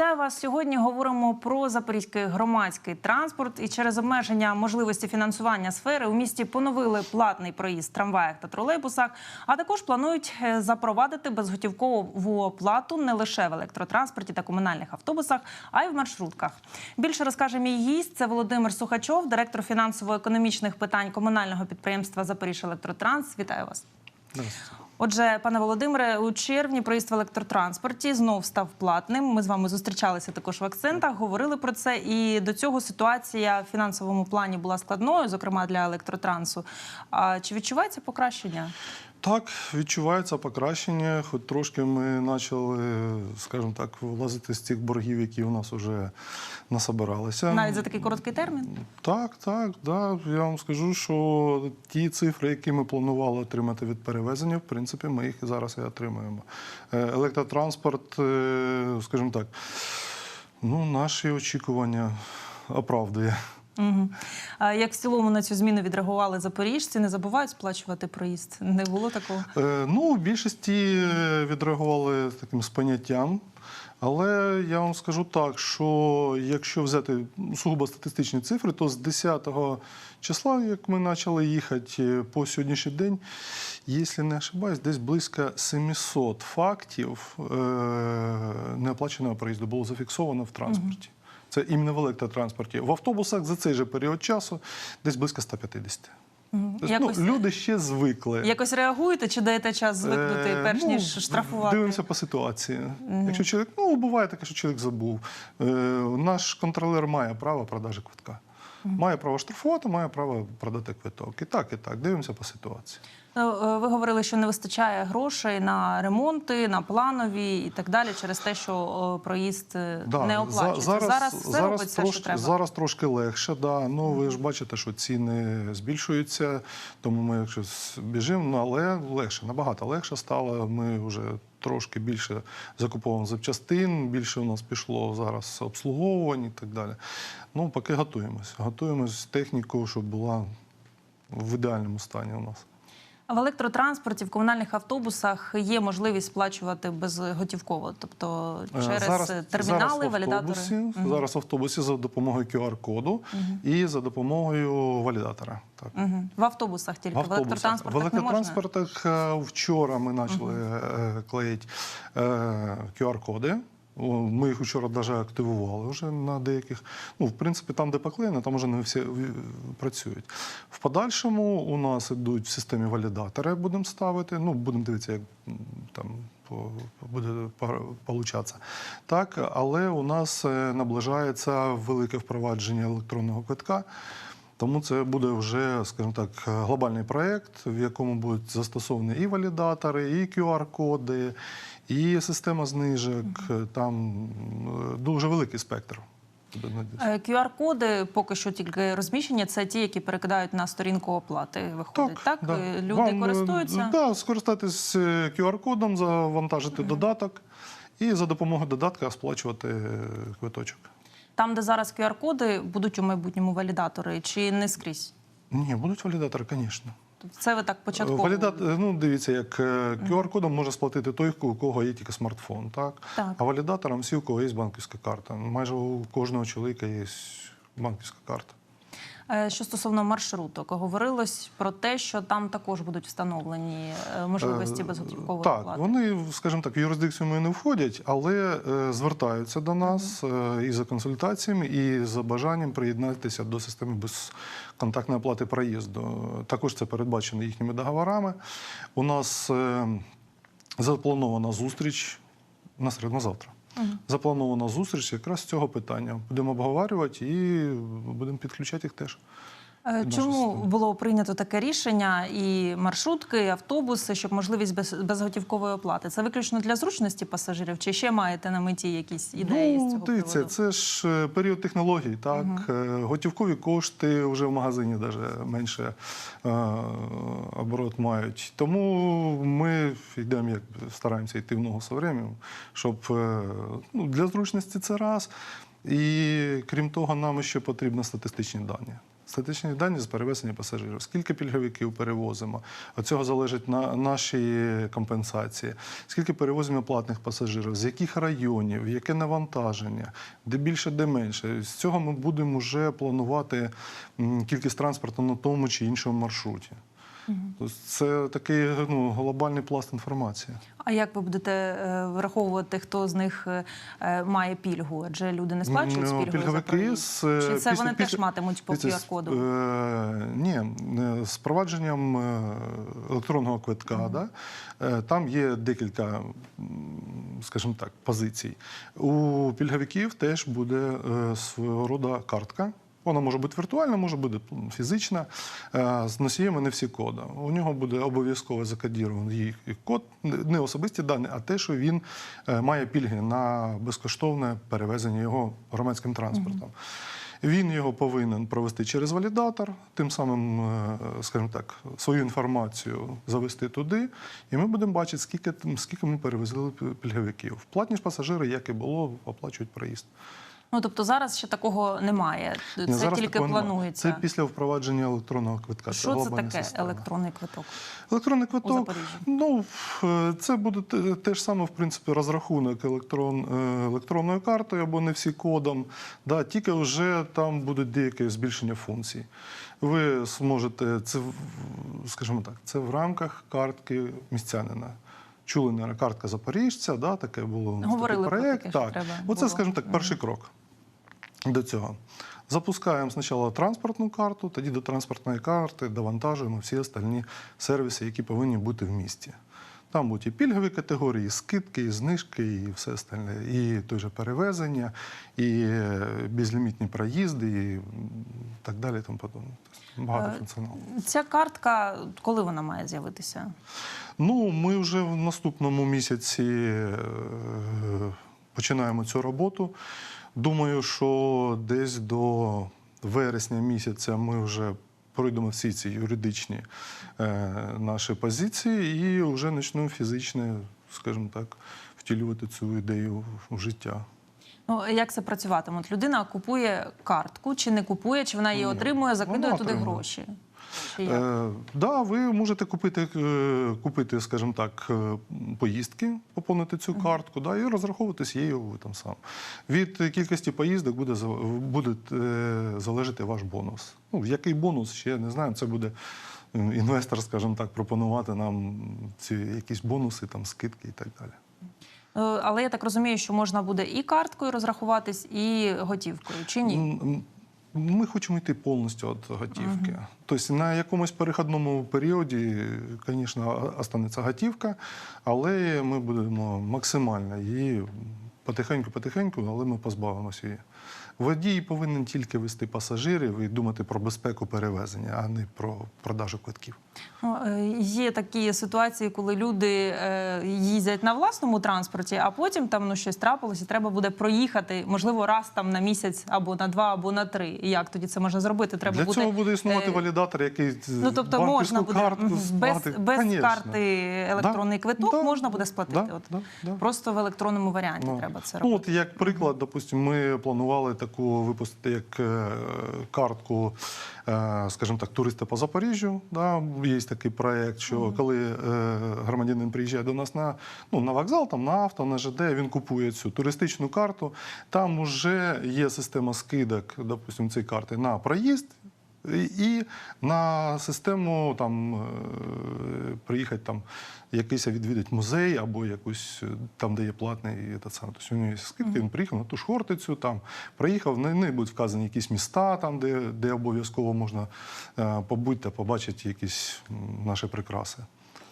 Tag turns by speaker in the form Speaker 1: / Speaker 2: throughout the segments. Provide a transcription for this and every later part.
Speaker 1: Вітаю вас. Сьогодні говоримо про запорізький громадський транспорт. І через обмеження можливості фінансування сфери у місті поновили платний проїзд в трамваях та тролейбусах. А також планують е, запровадити безготівкову оплату не лише в електротранспорті та комунальних автобусах, а й в маршрутках. Більше розкаже мій гість. Це Володимир Сухачов, директор фінансово-економічних питань комунального підприємства Запоріж Електротранс. Вітаю вас. Отже, пане Володимире, у червні проїзд в електротранспорті знов став платним. Ми з вами зустрічалися також в акцентах, говорили про це. І до цього ситуація в фінансовому плані була складною, зокрема для електротрансу. А чи відчувається покращення?
Speaker 2: Так, відчувається покращення, хоч трошки ми почали, скажімо так, вилазити з тих боргів, які у нас вже насобиралися.
Speaker 1: Навіть за такий короткий термін?
Speaker 2: Так, так, да. Я вам скажу, що ті цифри, які ми планували отримати від перевезення, в принципі, ми їх зараз і отримуємо. Е, Електротранспорт, е, скажімо так, ну, наші очікування оправдує.
Speaker 1: Угу. А як в цілому на цю зміну відреагували запоріжці? Не забувають сплачувати проїзд? Не було такого?
Speaker 2: Е, Ну, в більшості е, відреагували таким споняттям. Але я вам скажу так, що якщо взяти сугубо статистичні цифри, то з 10 числа, як ми почали їхати е, по сьогоднішній день, якщо не ошибаюсь, десь близько 700 фактів е, неоплаченого проїзду було зафіксовано в транспорті. Це іменно в електротранспорті. В автобусах за цей же період часу десь близько 150.
Speaker 1: Мгм.
Speaker 2: Тобто,
Speaker 1: Якось,
Speaker 2: ну, люди ще звикли.
Speaker 1: якось реагуєте чи даєте час звикнути,
Speaker 2: Е,
Speaker 1: перш
Speaker 2: ну,
Speaker 1: ніж штрафувати?
Speaker 2: Дивимося по ситуації. Якщо чоловік, ну буває таке, що чоловік забув. Е, наш контролер має право продажі квитка. Має право штрафувати, має право продати квиток. І так, і так. Дивимося по ситуації.
Speaker 1: Ну, е, Ви говорили, що не вистачає грошей на ремонти, на планові і так далі, через те, що проїзд е,
Speaker 2: Да,
Speaker 1: не оплачується. Зараз, все робиться,
Speaker 2: трошки,
Speaker 1: що треба.
Speaker 2: зараз трошки легше. Да. Ну, ви ж бачите, що ціни збільшуються, тому ми якщо біжимо, ну, але легше, набагато легше стало. Ми вже трошки більше закуповуємо запчастин, більше у нас пішло зараз обслуговувань і так далі. Ну, поки готуємось. Готуємось техніку, щоб була в ідеальному стані у нас.
Speaker 1: В електротранспорті, в комунальних автобусах є можливість сплачувати безготівково, тобто
Speaker 2: Е,
Speaker 1: через термінали,
Speaker 2: зараз
Speaker 1: валідатори.
Speaker 2: Зараз в автобусі за допомогою QR-коду і за допомогою валідатора. Так.
Speaker 1: Мгм. В автобусах тільки, в,
Speaker 2: В
Speaker 1: електротранспортах
Speaker 2: В
Speaker 1: не можна?
Speaker 2: електротранспортах е, вчора ми почали е, клеїти QR-коди. Ми їх вчора навіть активували вже на деяких. Ну, в принципі, там, де поклеєно, там вже не всі е, працюють. В подальшому у нас ідуть в системі валідатори, будемо ставити. Ну, будемо дивитися, як там буде получатися. Так, але у нас е, наближається велике впровадження електронного квитка. Тому це буде вже, скажімо так, глобальний проєкт, в якому будуть застосовані і валідатори, і QR-коди, і система знижок. Там е, дуже великий спектр. буде надіслано.
Speaker 1: Е, QR-коди поки що тільки розміщені. Це ті, які перекидають на сторінку оплати. Виходить так.
Speaker 2: да.
Speaker 1: Е, Люди
Speaker 2: Вам, е,
Speaker 1: користуються.
Speaker 2: Да, скористатись е, QR-кодом, завантажити додаток і за допомогою додатка сплачувати е, квиточок.
Speaker 1: Там, де зараз QR-коди, будуть у майбутньому валідатори, чи не скрізь?
Speaker 2: Ні, будуть валідатори, звісно.
Speaker 1: Це ви так початково.
Speaker 2: Валідат, ну дивіться, як е, QR-кодом може сплатити той, у кого є тільки смартфон, так?
Speaker 1: Так.
Speaker 2: А валідатором всі, у кого є банківська карта. Майже у кожного чоловіка є банківська карта.
Speaker 1: Е, Що стосовно маршруток, говорилось про те, що там також будуть встановлені е, можливості
Speaker 2: Е,
Speaker 1: безготівкової
Speaker 2: Так,
Speaker 1: оплати.
Speaker 2: вони, скажімо так, в юрисдикцію ми не входять, але е, звертаються до нас е, і за консультаціями, і за бажанням приєднатися до системи безконтактної оплати проїзду. Також це передбачено їхніми договорами. У нас е, запланована зустріч на середину завтра. завтра. Запланована зустріч якраз з цього питання. Будемо обговорювати і будемо підключати їх теж.
Speaker 1: Е, Чому було прийнято таке рішення і маршрутки, і автобуси, щоб можливість без, безготівкової оплати? Це виключно для зручності пасажирів, чи ще маєте на меті якісь ідеї з
Speaker 2: ну,
Speaker 1: цього
Speaker 2: дивіться,
Speaker 1: приводу?
Speaker 2: це ж е, період технологій, так. Е, Готівкові кошти вже в магазині даже менше е, оборот мають. Тому ми йдемо, як стараємося йти в ногу з временем, щоб е, ну, для зручності це раз. І крім того, нам ще потрібні статистичні дані. Статичні дані з перевезення пасажирів. Скільки пільговиків перевозимо? Від цього залежать на наші компенсації. Скільки перевозимо платних пасажирів, з яких районів, яке навантаження, де більше, де менше. З цього ми будемо вже планувати кількість транспорту на тому чи іншому маршруті. Тобто це такий ну, глобальний пласт інформації.
Speaker 1: А як ви будете е, враховувати, хто з них е, е, має пільгу? Адже люди не сплачують з
Speaker 2: Ну,
Speaker 1: пільгою за проїзд? Чи це
Speaker 2: після-
Speaker 1: вони теж матимуть по QR-коду?
Speaker 2: Е, ні, з впровадженням е, електронного квитка, да, е, там є декілька, скажімо так, позицій. У пільговиків теж буде е, свого роду картка. Вона може бути віртуальна, може бути фізична. Е, З носієм не всі кода. У нього буде обов'язково закодірований код, не особисті дані, а те, що він е, має пільги на безкоштовне перевезення його громадським транспортом. Він його повинен провести через валідатор, тим самим, е, скажімо так, свою інформацію завести туди, і ми будемо бачити, скільки, скільки ми перевезли пільговиків. Платні ж пасажири, як і було, оплачують проїзд.
Speaker 1: Ну тобто зараз ще такого немає. Це
Speaker 2: зараз
Speaker 1: тільки
Speaker 2: немає.
Speaker 1: планується.
Speaker 2: Це після впровадження електронного квитка.
Speaker 1: Що це
Speaker 2: глобальна
Speaker 1: таке
Speaker 2: система.
Speaker 1: електронний квиток?
Speaker 2: Електронний квиток, ну е, це буде те- ж саме, в принципі, розрахунок електрон, е, електронною картою або не всі кодом. Да, тільки вже там буде деяке збільшення функцій. Ви зможете це, скажімо так, це в рамках картки містянина. Чули, наверное, картка запоріжця, да, таке було
Speaker 1: Говорили
Speaker 2: такий
Speaker 1: про
Speaker 2: проєкт.
Speaker 1: таке, що
Speaker 2: так.
Speaker 1: треба
Speaker 2: Оце,
Speaker 1: було.
Speaker 2: скажімо так, перший крок до цього. Запускаємо спочатку транспортну карту, тоді до транспортної карти довантажуємо всі остальні сервіси, які повинні бути в місті. Там будуть і пільгові категорії, і скидки, і знижки, і все остальне, і той же перевезення, і е, безлімітні проїзди, і так далі. Тому подобне. Тобто Багато
Speaker 1: Е,
Speaker 2: функціоналу.
Speaker 1: Ця картка, коли вона має з'явитися?
Speaker 2: Ну, ми вже в наступному місяці е, починаємо цю роботу. Думаю, що десь до вересня місяця ми вже пройдемо всі ці юридичні е, наші позиції і вже почнемо фізично, скажімо так, втілювати цю ідею в життя.
Speaker 1: Ну як це працюватиме? Людина купує картку, чи не купує, чи вона її отримує, закидує
Speaker 2: вона
Speaker 1: туди
Speaker 2: отримує.
Speaker 1: гроші.
Speaker 2: Е, да, ви можете купити, е, купити, скажімо так, е, поїздки, поповнити цю картку, да, і розраховуватись її ви там сам. Від кількості поїздок буде, буде е, залежати ваш бонус. Ну, який бонус, ще не знаю. Це буде інвестор, скажімо так, пропонувати нам ці якісь бонуси, там, скидки і так далі.
Speaker 1: Але я так розумію, що можна буде і карткою розрахуватись, і готівкою, чи ні?
Speaker 2: Ми хочемо йти повністю від готівки. Тобто на якомусь перехідному періоді, звісно, останеться готівка, але ми будемо максимально її потихеньку-потихеньку, але ми позбавимося її. Водій повинен тільки вести пасажирів і думати про безпеку перевезення, а не про продажу квитків.
Speaker 1: Ну, е, Є такі ситуації, коли люди е, їздять на власному транспорті, а потім там ну щось трапилось, і треба буде проїхати, можливо, раз там на місяць або на два, або на три. І як тоді це можна зробити? Треба
Speaker 2: Для
Speaker 1: буде
Speaker 2: цього буде існувати
Speaker 1: е,
Speaker 2: валідатор, який
Speaker 1: Ну тобто можна буде без, без
Speaker 2: Конечно.
Speaker 1: карти електронний
Speaker 2: Да,
Speaker 1: квиток
Speaker 2: да,
Speaker 1: можна буде сплатити.
Speaker 2: да,
Speaker 1: От
Speaker 2: да, да.
Speaker 1: Просто в електронному варіанті
Speaker 2: Ну,
Speaker 1: треба це
Speaker 2: Ну,
Speaker 1: робити.
Speaker 2: от як приклад, допустимо, ми планували таку випустити як картку, скажімо так, туристи по Запоріжжю. Да? Є такий проєкт, що коли е, громадянин приїжджає до нас на, ну, на вокзал, там, на авто, на ЖД, він купує цю туристичну карту. Там вже є система скидок, допустимо, цієї карти на проїзд. І- на систему там е, приїхати там якийсь відвідати музей або якусь е, там, де є платний та саме. Тобто у нього є скидки, він приїхав на ту ж Хортицю, там приїхав, на неї будуть вказані якісь міста, там, де, де обов'язково можна е, побути та побачити якісь наші прикраси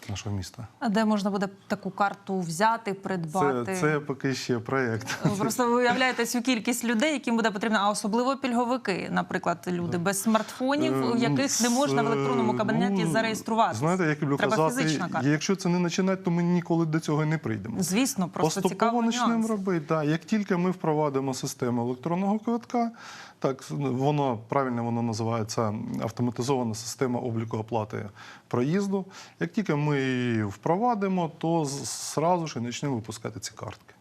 Speaker 2: нашого міста.
Speaker 1: А де можна буде таку карту взяти, придбати?
Speaker 2: Це, це поки ще проєкт.
Speaker 1: Ви Просто ви уявляєте цю кількість людей, яким буде потрібно, а особливо пільговики, наприклад, люди без смартфонів,
Speaker 2: Е,
Speaker 1: яких не можна в електронному
Speaker 2: е,
Speaker 1: кабінеті
Speaker 2: ну,
Speaker 1: зареєструватися.
Speaker 2: Знаєте, як люблю
Speaker 1: Треба
Speaker 2: казати,
Speaker 1: фізична карта.
Speaker 2: якщо це не починати, то ми ніколи до цього не прийдемо.
Speaker 1: Звісно, просто
Speaker 2: Поступово
Speaker 1: цікаво
Speaker 2: почнемо
Speaker 1: нюанс.
Speaker 2: робити. Да. Як тільки ми впровадимо систему електронного квитка, так воно правильно воно називається автоматизована система обліку оплати проїзду. Як тільки ми її впровадимо, то зразу ж і почнемо випускати ці картки.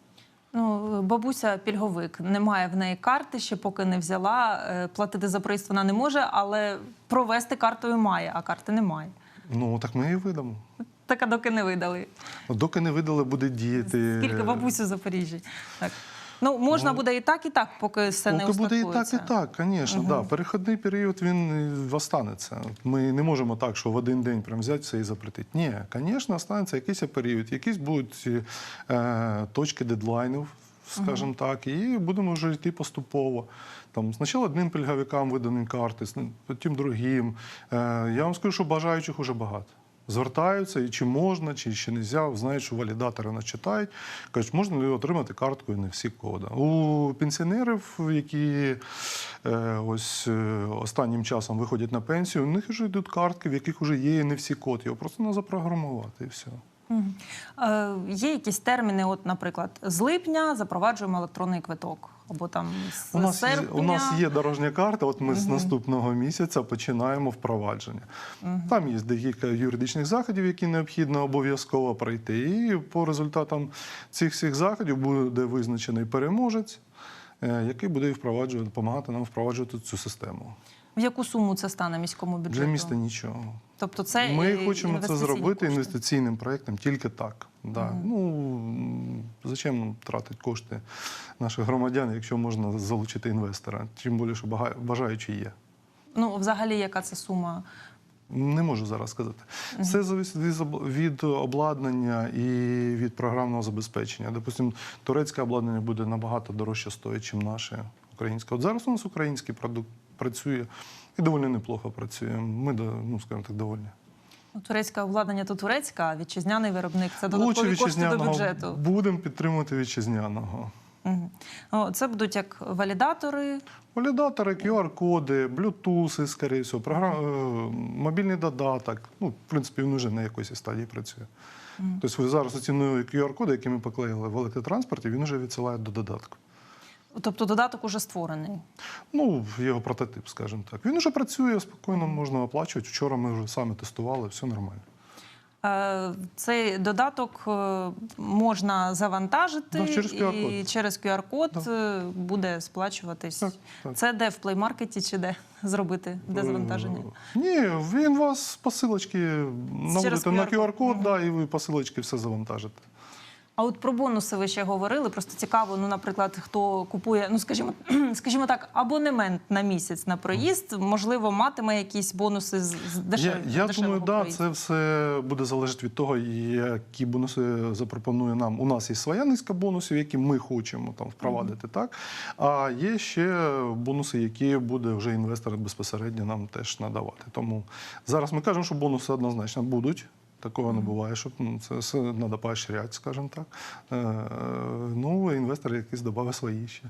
Speaker 1: Ну, бабуся пільговик, немає в неї карти, ще поки не взяла. Е, Платити за проїзд вона не може, але провести картою має, а карти немає.
Speaker 2: Ну так ми її видамо.
Speaker 1: Так, а доки не видали.
Speaker 2: Доки не видали, буде діяти.
Speaker 1: Скільки бабусь у Запоріжжі? Так. Ну, можна буде і так, і так, поки все не
Speaker 2: Поки буде і так, і так, звісно. Да. Перехідний період він останеться. Ми не можемо так, що в один день прям взяти все і запретити. Ні, звісно, останеться якийсь період, якісь будуть е, точки дедлайнів, скажімо так, і будемо вже йти поступово. Там спочатку одним пільговикам видані карти, потім другим. Е, я вам скажу, що бажаючих уже багато. Звертаються, і чи можна, чи ще не можна. Знають, що валідатори нас читають. Кажуть, можна ли отримати картку і не всі коди. У пенсіонерів, які е, ось е, останнім часом виходять на пенсію, у них вже йдуть картки, в яких вже є не всі код. Його просто треба запрограмувати і все.
Speaker 1: Мгм. Е, є якісь терміни, от, наприклад, з липня запроваджуємо електронний квиток. Або там з
Speaker 2: У нас, є-
Speaker 1: серпня.
Speaker 2: у нас є дорожня карта. От ми з наступного місяця починаємо впровадження. Там є декілька юридичних заходів, які необхідно обов'язково пройти. І по результатам цих всіх заходів буде визначений переможець, е, який буде впроваджувати, допомагати нам впроваджувати цю систему.
Speaker 1: В яку суму це стане міському бюджету?
Speaker 2: Для міста нічого.
Speaker 1: Тобто це
Speaker 2: Ми хочемо це зробити
Speaker 1: кошти.
Speaker 2: інвестиційним проєктом тільки так. Да. Ну, зачем тратити кошти наших громадян, якщо можна залучити інвестора? Тим більше, що бажаючі є.
Speaker 1: Ну, взагалі, яка це сума?
Speaker 2: Не можу зараз сказати. Все залежить від, заб- від обладнання і від програмного забезпечення. Допустимо, турецьке обладнання буде набагато дорожче стоїть, ніж наше українське. От зараз у нас український продукт працює і доволі неплохо працює. Ми, ну, скажімо так, довольні.
Speaker 1: Ну, Турецьке обладнання то турецьке, а вітчизняний виробник це додаткові кошти до бюджету.
Speaker 2: будемо підтримувати вітчизняного.
Speaker 1: О, Це будуть як валідатори.
Speaker 2: Валідатори, QR-коди, Bluetooth, скоріше всього, програм... е, мобільний додаток. Ну, в принципі, він вже на якоїсь стадії працює. Тобто ви зараз оці QR-коди, які ми поклеїли в електротранспорті, він вже відсилає до додатку.
Speaker 1: Тобто додаток уже створений.
Speaker 2: Ну, його прототип, скажімо так. Він вже працює, спокійно можна оплачувати. Вчора ми вже самі тестували, все нормально.
Speaker 1: Е, Цей додаток е, можна завантажити
Speaker 2: Да, через
Speaker 1: і через QR-код е, буде сплачуватись.
Speaker 2: Так, так.
Speaker 1: Це де в плеймаркеті чи де зробити? Де завантаження?
Speaker 2: Ні, він вас посилочки наводите на
Speaker 1: QR-код.
Speaker 2: QR-код, да, і ви посилочки все завантажите.
Speaker 1: А от про бонуси ви ще говорили. Просто цікаво, ну, наприклад, хто купує, ну скажімо, скажімо так, абонемент на місяць на проїзд, можливо, матиме якісь бонуси з з дешев...
Speaker 2: Я, я
Speaker 1: дешевого
Speaker 2: думаю, да, це все буде залежати від того, які бонуси запропонує нам. У нас є своя низка бонусів, які ми хочемо там впровадити, так а є ще бонуси, які буде вже інвестор безпосередньо нам теж надавати. Тому зараз ми кажемо, що бонуси однозначно будуть. Такого не буває, щоб ну, це все треба поощряти, скажімо так. Е, ну, інвестор якийсь додав свої ще.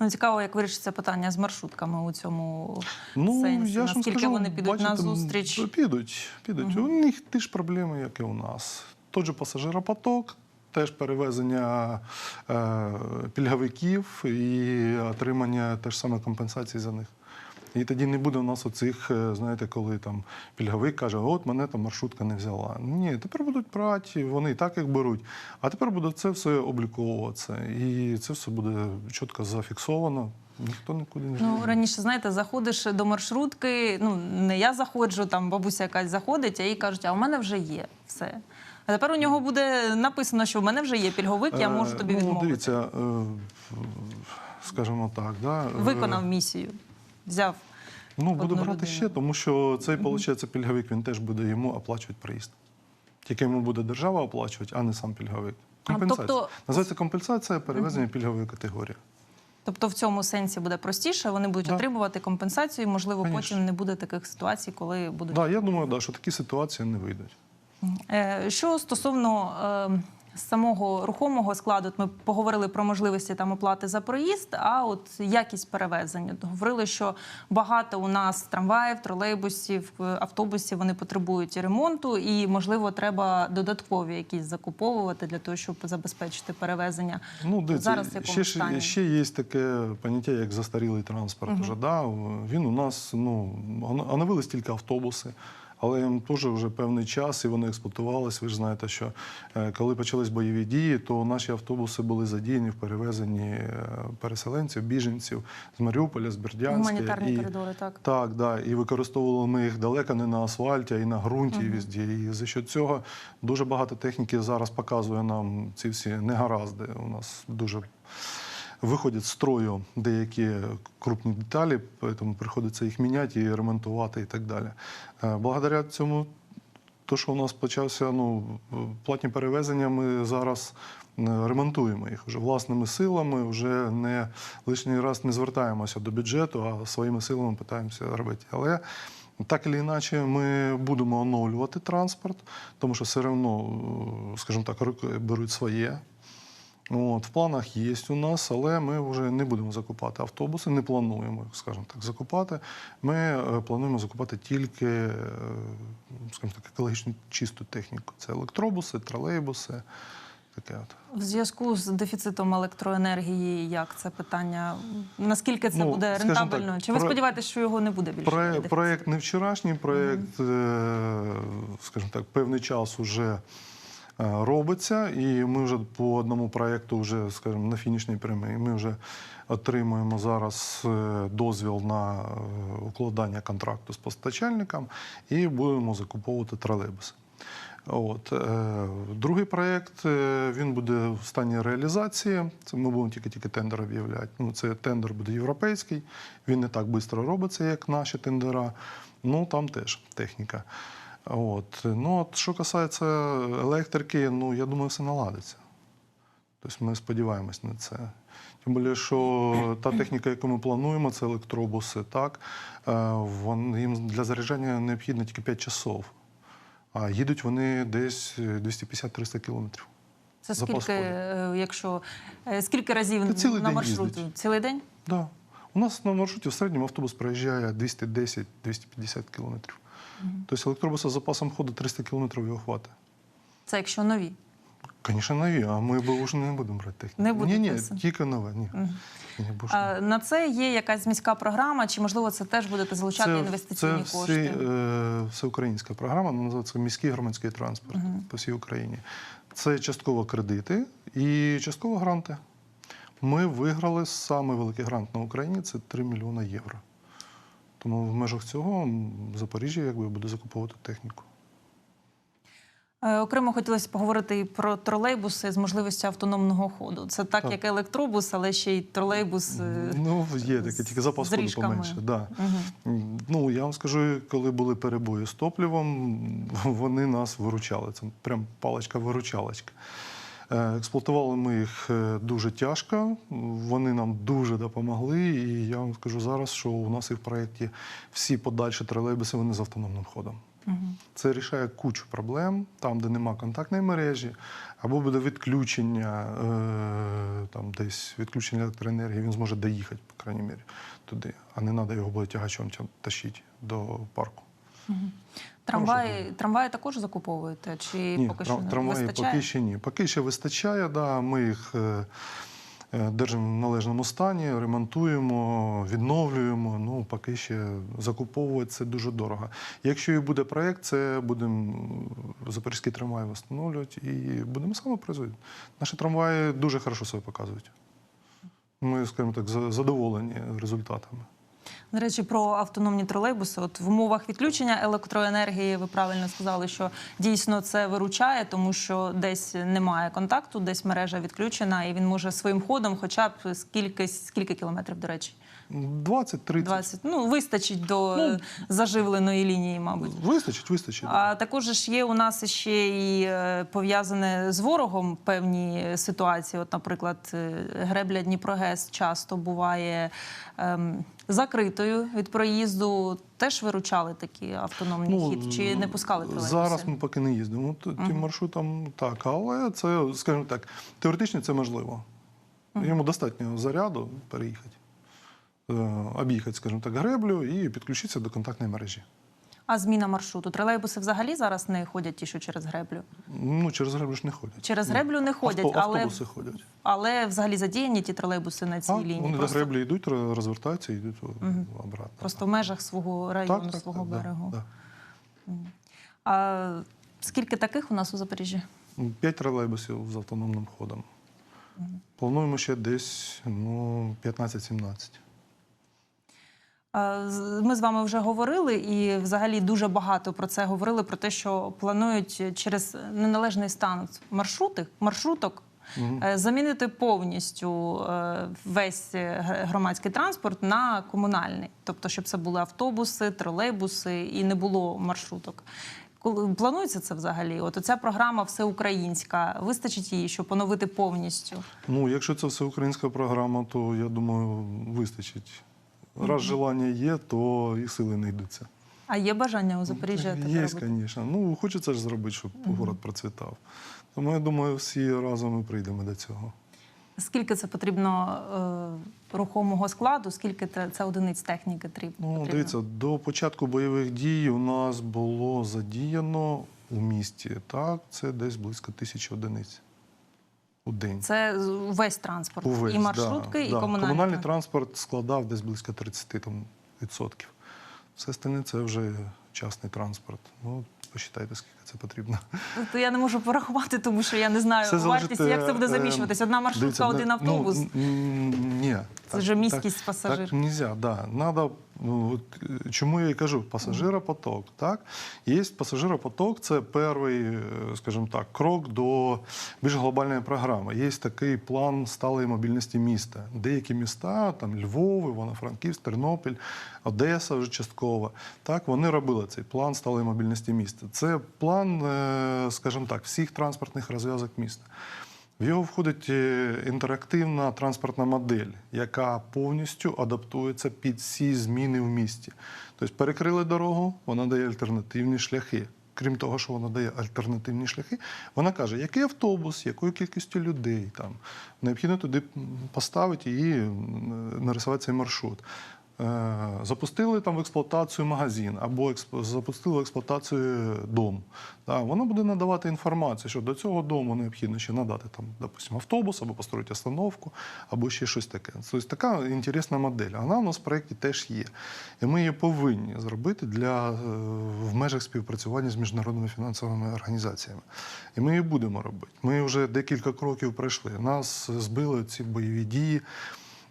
Speaker 1: Ну, цікаво, як вирішиться питання з маршрутками у цьому
Speaker 2: Ну,
Speaker 1: сенсі.
Speaker 2: я
Speaker 1: Наскільки
Speaker 2: скажу,
Speaker 1: вони підуть на зустріч?
Speaker 2: Підуть, підуть. У них ті ж проблеми, як і у нас. Той же пасажиропоток, теж перевезення е, пільговиків і отримання теж саме компенсацій за них. І тоді не буде у нас оцих, е, знаєте, коли там пільговик каже, от мене там маршрутка не взяла. Ні, тепер будуть брати, вони і так як беруть. А тепер буде це все обліковуватися. І це все буде чітко зафіксовано. Ніхто нікуди не
Speaker 1: Ну, раніше, знаєте, заходиш до маршрутки, ну, не я заходжу, там бабуся якась заходить, а їй кажуть, а у мене вже є все. А тепер у нього буде написано, що в мене вже є пільговик, я можу
Speaker 2: Е,
Speaker 1: тобі
Speaker 2: ну,
Speaker 1: відмовити.
Speaker 2: Дивіться, е, скажімо так, да,
Speaker 1: Виконав місію, взяв.
Speaker 2: Ну, буде брати
Speaker 1: людину.
Speaker 2: ще, тому що цей, виходить, пільговик, він теж буде йому оплачувати проїзд. Тільки йому буде держава оплачувати, а не сам пільговик.
Speaker 1: А,
Speaker 2: Компенсація.
Speaker 1: тобто-
Speaker 2: Називається компенсація перевезення пільгової категорії.
Speaker 1: Тобто в цьому сенсі буде простіше, вони будуть
Speaker 2: Да.
Speaker 1: отримувати компенсацію, і, можливо,
Speaker 2: Конечно.
Speaker 1: потім не буде таких ситуацій, коли будуть
Speaker 2: Так, да, я думаю, да, що такі ситуації не вийдуть.
Speaker 1: Е, Що стосовно е, самого рухомого складу, ми поговорили про можливості там оплати за проїзд, а от якість перевезення. Говорили, що багато у нас трамваїв, тролейбусів, е, автобусів вони потребують ремонту, і можливо треба додаткові якісь закуповувати для того, щоб забезпечити перевезення.
Speaker 2: Ну, дивіться,
Speaker 1: Зараз якому
Speaker 2: ще,
Speaker 1: стані?
Speaker 2: ще є таке поняття, як застарілий транспорт. Уже, да? Він у нас ну, оно- оновились тільки автобуси. Але їм теж вже певний час і вони експлуатувалися. Ви ж знаєте, що е, коли почались бойові дії, то наші автобуси були задіяні в перевезенні е, переселенців, біженців з Маріуполя, з Бердянська.
Speaker 1: Гуманітарні
Speaker 2: і,
Speaker 1: коридори, так.
Speaker 2: Так, да. І використовували ми їх далеко не на асфальті, а і на ґрунті, і везде. І за що цього дуже багато техніки зараз показує нам ці всі негаразди. У нас дуже виходять з строю деякі крупні деталі, тому приходиться їх міняти і ремонтувати і так далі. Е, Благодаря цьому, то, що у нас почався ну, платні перевезення, ми зараз е, ремонтуємо їх вже власними силами, вже не лишній раз не звертаємося до бюджету, а своїми силами питаємося робити. Але так чи інакше, ми будемо оновлювати транспорт, тому що все одно, е, скажімо так, руки беруть своє. От, в планах є у нас, але ми вже не будемо закупати автобуси, не плануємо, скажімо так, закупати. Ми е, плануємо закупати тільки, е, скажімо так, екологічно чисту техніку. Це електробуси, тролейбуси. Таке от.
Speaker 1: В зв'язку з дефіцитом електроенергії, як це питання? Наскільки це
Speaker 2: Ну,
Speaker 1: буде
Speaker 2: скажімо так,
Speaker 1: рентабельно? Чи ви
Speaker 2: про-
Speaker 1: сподіваєтесь, що його не буде більше? Дефіциту?
Speaker 2: проект не вчорашній, проект, е, скажімо так, певний час уже робиться, і ми вже по одному проекту, вже, скажімо, на фінішній прямій, ми вже отримуємо зараз е, дозвіл на е, укладання контракту з постачальником і будемо закуповувати тролейбуси. От. е, Другий проєкт е, він буде в стані реалізації. Це ми будемо тільки-тільки тендер об'являти. Ну, це тендер буде європейський, він не так швидко робиться, як наші тендера. Ну там теж техніка. От. Ну, от, що касається електрики, ну я думаю, все наладиться. Тобто ми сподіваємось на це. Тим більше, що та техніка, яку ми плануємо, це електробуси, так, е, вон, їм для заряджання необхідно тільки 5 часов. А їдуть вони десь е, 250-300 кілометрів.
Speaker 1: Це скільки, е, якщо е, скільки разів
Speaker 2: цілий
Speaker 1: на
Speaker 2: їздить.
Speaker 1: Цілий день?
Speaker 2: Да. У нас на маршруті в середньому автобус проїжджає 210-250 кілометрів. Тобто електробуса з запасом ходу 300 кілометрів його хватить.
Speaker 1: Це якщо нові.
Speaker 2: Звісно, нові, а ми б вже не будемо брати техніку.
Speaker 1: Не
Speaker 2: ні, ні, тільки нове. Ні. Ні,
Speaker 1: А, на це є якась міська програма, чи можливо це теж будете залучати інвестиційні
Speaker 2: це
Speaker 1: кошти?
Speaker 2: Всі, е, всеукраїнська програма, вона називається міський громадський транспорт по всій Україні. Це частково кредити і частково гранти. Ми виграли саме великий грант на Україні це 3 мільйони євро. Тому в межах цього м, Запоріжжя якби буде закуповувати техніку.
Speaker 1: Е, Окремо хотілося поговорити і про тролейбуси з можливістю автономного ходу. Це так,
Speaker 2: Так.
Speaker 1: як електробус, але ще й тролейбус. е,
Speaker 2: Ну, є таке, тільки запас ходу поменше. Да.
Speaker 1: Мгм.
Speaker 2: Ну, я вам скажу, коли були перебої з топливом, вони нас виручали. Це прям паличка-виручалочка. Е, Експлуатували ми їх е, дуже тяжко, вони нам дуже допомогли. І я вам скажу зараз, що у нас і в проєкті всі подальші тролейбуси вони з автономним ходом. Це рішає кучу проблем, там, де нема контактної мережі, або буде відключення, е, там десь відключення електроенергії, він зможе доїхати, по крайній мірі, туди, а не треба його буде тягачом тащити до парку.
Speaker 1: Трамваї, трамваї також закуповуєте? Чи
Speaker 2: Ні,
Speaker 1: поки що не
Speaker 2: трамваї
Speaker 1: вистачає?
Speaker 2: поки ще ні. Поки ще вистачає, да, ми їх е, е, держимо в належному стані, ремонтуємо, відновлюємо. Ну, поки ще закуповувати це дуже дорого. Якщо і буде проєкт, це будемо запорізький трамвай встановлювати і будемо саме производити. Наші трамваї дуже хорошо себе показують. Ми, скажімо так, задоволені результатами.
Speaker 1: До речі, про автономні тролейбуси. От в умовах відключення електроенергії ви правильно сказали, що дійсно це виручає, тому що десь немає контакту, десь мережа відключена, і він може своїм ходом, хоча б скільки, скільки кілометрів, до речі,
Speaker 2: 20-30.
Speaker 1: 20. Ну вистачить до
Speaker 2: Ну,
Speaker 1: заживленої лінії, мабуть.
Speaker 2: Вистачить, вистачить.
Speaker 1: А також ж є у нас ще і е, пов'язане з ворогом певні ситуації. От, наприклад, е, гребля Дніпрогес часто буває ем, закритою від проїзду. Теж виручали такі автономні хід чи не пускали тролейбуси?
Speaker 2: Ну, Зараз ми поки не їздимо. Тим маршрутом так, але це, скажімо так, теоретично це можливо. Йому достатньо заряду переїхати, е, об'їхати, скажімо так, греблю і підключитися до контактної мережі.
Speaker 1: А зміна маршруту? Тролейбуси взагалі зараз не ходять ті, що через греблю.
Speaker 2: Ну, через греблю ж не ходять.
Speaker 1: Через греблю не ходять,
Speaker 2: Авто-
Speaker 1: але,
Speaker 2: автобуси ходять.
Speaker 1: але взагалі задіяні ті тролейбуси на цій
Speaker 2: А,
Speaker 1: лінії.
Speaker 2: вони
Speaker 1: Просто,
Speaker 2: до греблі йдуть, розвертаються і йдуть обратно.
Speaker 1: просто в межах свого району,
Speaker 2: так, так,
Speaker 1: свого
Speaker 2: так,
Speaker 1: берегу.
Speaker 2: да.
Speaker 1: А скільки таких у нас у Запоріжжі?
Speaker 2: П'ять тролейбусів з автономним ходом. Плануємо ще десь ну, 15-17.
Speaker 1: Е, Ми з вами вже говорили і взагалі дуже багато про це говорили: про те, що планують через неналежний стан маршрути, маршруток е, замінити повністю е, весь громадський транспорт на комунальний, тобто, щоб це були автобуси, тролейбуси і не було маршруток. Планується це взагалі? От ця програма всеукраїнська. Вистачить її, щоб поновити повністю?
Speaker 2: Ну, якщо це все українська програма, то я думаю, вистачить. Раз желання є, то і сили не йдуться.
Speaker 1: А є бажання у Запоріжжя таке
Speaker 2: Є, звісно. Ну, хочеться ж зробити, щоб город процвітав. Тому я думаю, всі разом ми прийдемо до цього.
Speaker 1: Скільки це потрібно е, рухомого складу? Скільки це, це одиниць техніки
Speaker 2: Ну,
Speaker 1: потрібно?
Speaker 2: дивіться, до початку бойових дій у нас було задіяно у місті, так, це десь близько тисячі одиниць у день.
Speaker 1: Це весь транспорт,
Speaker 2: Увесь,
Speaker 1: і маршрутки,
Speaker 2: да,
Speaker 1: і
Speaker 2: да.
Speaker 1: комунальні.
Speaker 2: Комунальний транспорт складав десь близько 30 там, відсотків. Все остальне це вже частний транспорт. Ну, посчитайте, скільки це потрібно.
Speaker 1: Тобто я не можу порахувати, тому що я не знаю
Speaker 2: Це
Speaker 1: вартість,
Speaker 2: залежить,
Speaker 1: як це буде
Speaker 2: е,
Speaker 1: заміщуватись. Одна маршрутка,
Speaker 2: Дивіться,
Speaker 1: один
Speaker 2: ну,
Speaker 1: автобус.
Speaker 2: Ну, ні.
Speaker 1: Це вже міськість пасажир.
Speaker 2: Так нельзя, да. Надо, ну, е, чому я і кажу, пасажиропоток. Так? Є пасажиропоток, це перший, е, скажімо так, крок до більш глобальної програми. Є такий план сталої мобільності міста. Деякі міста, там Львов, Івано-Франківськ, Тернопіль, Одеса вже частково. Так, вони робили цей план сталої мобільності міста. Це план, е, скажімо так, всіх транспортних розв'язок міста. В його входить е, інтерактивна транспортна модель, яка повністю адаптується під всі зміни в місті. Тобто перекрили дорогу, вона дає альтернативні шляхи. Крім того, що вона дає альтернативні шляхи, вона каже, який автобус, якою кількістю людей там необхідно туди поставити і нарисувати цей маршрут. Е, Запустили там в експлуатацію магазин або експ- запустили в експлуатацію дом. Да, воно буде надавати інформацію, що до цього дому необхідно ще надати там, допустим, автобус або построїти остановку, або ще щось таке. Тобто така інтересна модель. Вона у нас в проєкті теж є. І ми її повинні зробити для, е, в межах співпрацювання з міжнародними фінансовими організаціями. І ми її будемо робити. Ми вже декілька кроків пройшли. Нас збили ці бойові дії.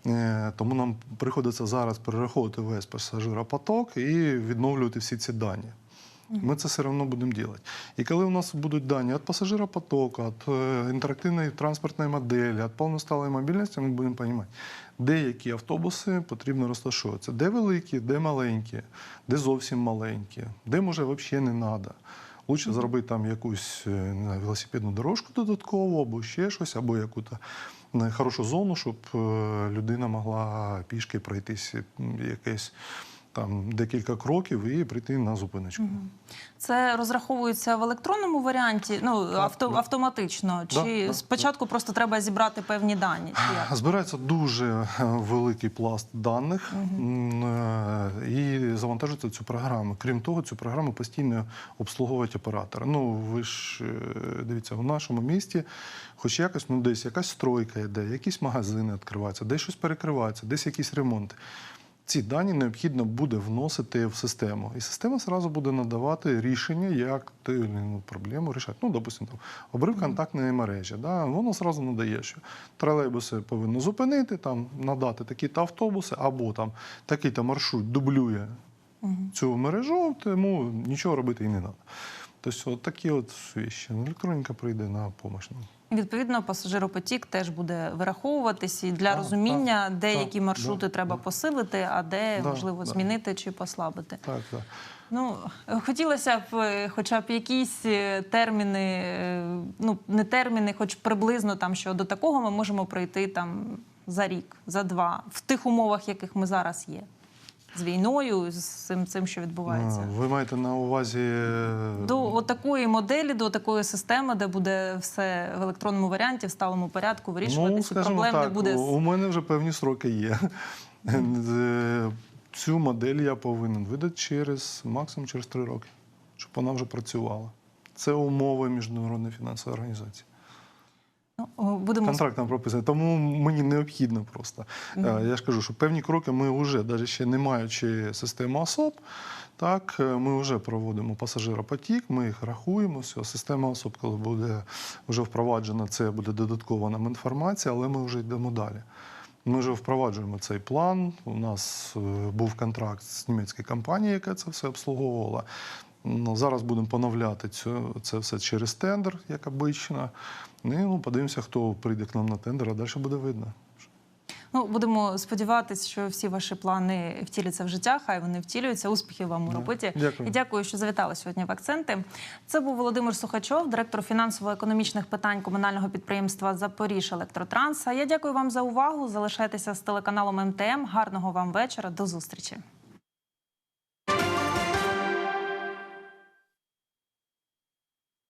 Speaker 2: Е, Тому нам приходиться зараз перераховувати весь пасажиропоток і відновлювати всі ці дані. Ми це все одно будемо робити. І коли у нас будуть дані від пасажиропотоку, від е, інтерактивної транспортної моделі, від повносталої мобільності, ми будемо розуміти, де які автобуси потрібно розташовуватися, де великі, де маленькі, де зовсім маленькі, де може взагалі не треба. Лучше зробити там якусь е, не знаю, велосипедну дорожку додаткову, або ще щось, або яку-то хорошу зону, щоб е, людина могла пішки пройтись якесь там декілька кроків і прийти на зупиночку.
Speaker 1: Це розраховується в електронному варіанті, ну авто,
Speaker 2: да.
Speaker 1: автоматично.
Speaker 2: Да,
Speaker 1: Чи
Speaker 2: да,
Speaker 1: спочатку просто треба зібрати певні дані? Як?
Speaker 2: Збирається дуже е, великий пласт даних е, і завантажується цю програму. Крім того, цю програму постійно обслуговують оператори. Ну ви ж е, дивіться, в нашому місті, хоч якось ну десь якась стройка йде, якісь магазини відкриваються, десь щось перекривається, десь якісь ремонти. Ці дані необхідно буде вносити в систему, і система зразу буде надавати рішення, як ти ну, проблему рішати. Ну, допустимо, там обрив контактної мережі. Да? Воно зразу надає, що тролейбуси повинно зупинити, там надати такі-то автобуси, або там такий-то маршрут дублює цю мережу, тому нічого робити і не треба. Тобто, от такі от вещі. Електроніка прийде на допомогу.
Speaker 1: Відповідно, пасажиропотік теж буде вираховуватись і для
Speaker 2: Так,
Speaker 1: розуміння,
Speaker 2: так,
Speaker 1: де
Speaker 2: так,
Speaker 1: які маршрути
Speaker 2: да,
Speaker 1: треба
Speaker 2: да.
Speaker 1: посилити, а де
Speaker 2: Да,
Speaker 1: можливо
Speaker 2: да.
Speaker 1: змінити чи послабити.
Speaker 2: Так, так.
Speaker 1: Ну хотілося б, е, хоча б якісь е, терміни, е, ну не терміни, хоч приблизно там, що до такого ми можемо пройти там за рік, за два, в тих умовах, яких ми зараз є, з війною, з цим, цим що відбувається.
Speaker 2: А, Ви маєте на увазі е,
Speaker 1: До такої моделі, до такої системи, де буде все в електронному варіанті, в сталому порядку вирішуватися,
Speaker 2: Ну,
Speaker 1: проблем
Speaker 2: так,
Speaker 1: не буде.
Speaker 2: у мене вже певні сроки є. Е, Цю модель я повинен видати через максимум через три роки, щоб вона вже працювала. Це умови міжнародної фінансової організації.
Speaker 1: Ну, будемо
Speaker 2: Контракт там прописаний. Тому мені необхідно просто. Е, Я ж кажу, що певні кроки ми вже, навіть ще не маючи системи особ, так, е, ми вже проводимо пасажиропотік, ми їх рахуємо. Все. Система особ, коли буде вже впроваджена, це буде додаткова нам інформація, але ми вже йдемо далі. Ми вже впроваджуємо цей план. У нас е, був контракт з німецькою компанією, яка це все обслуговувала. Ну, зараз будемо поновляти цю, це все через тендер, як обично. Ну, і, ну, подивимося, хто прийде к нам на тендер, а далі буде видно.
Speaker 1: Ну, будемо сподіватися, що всі ваші плани втіляться в життя. Хай вони втілюються. Успіхів вам у роботі.
Speaker 2: Дякую.
Speaker 1: І дякую, що завітали сьогодні в акценти. Це був Володимир Сухачов, директор фінансово-економічних питань комунального підприємства Запоріж Електротранс. А я дякую вам за увагу. Залишайтеся з телеканалом МТМ. Гарного вам вечора. До зустрічі.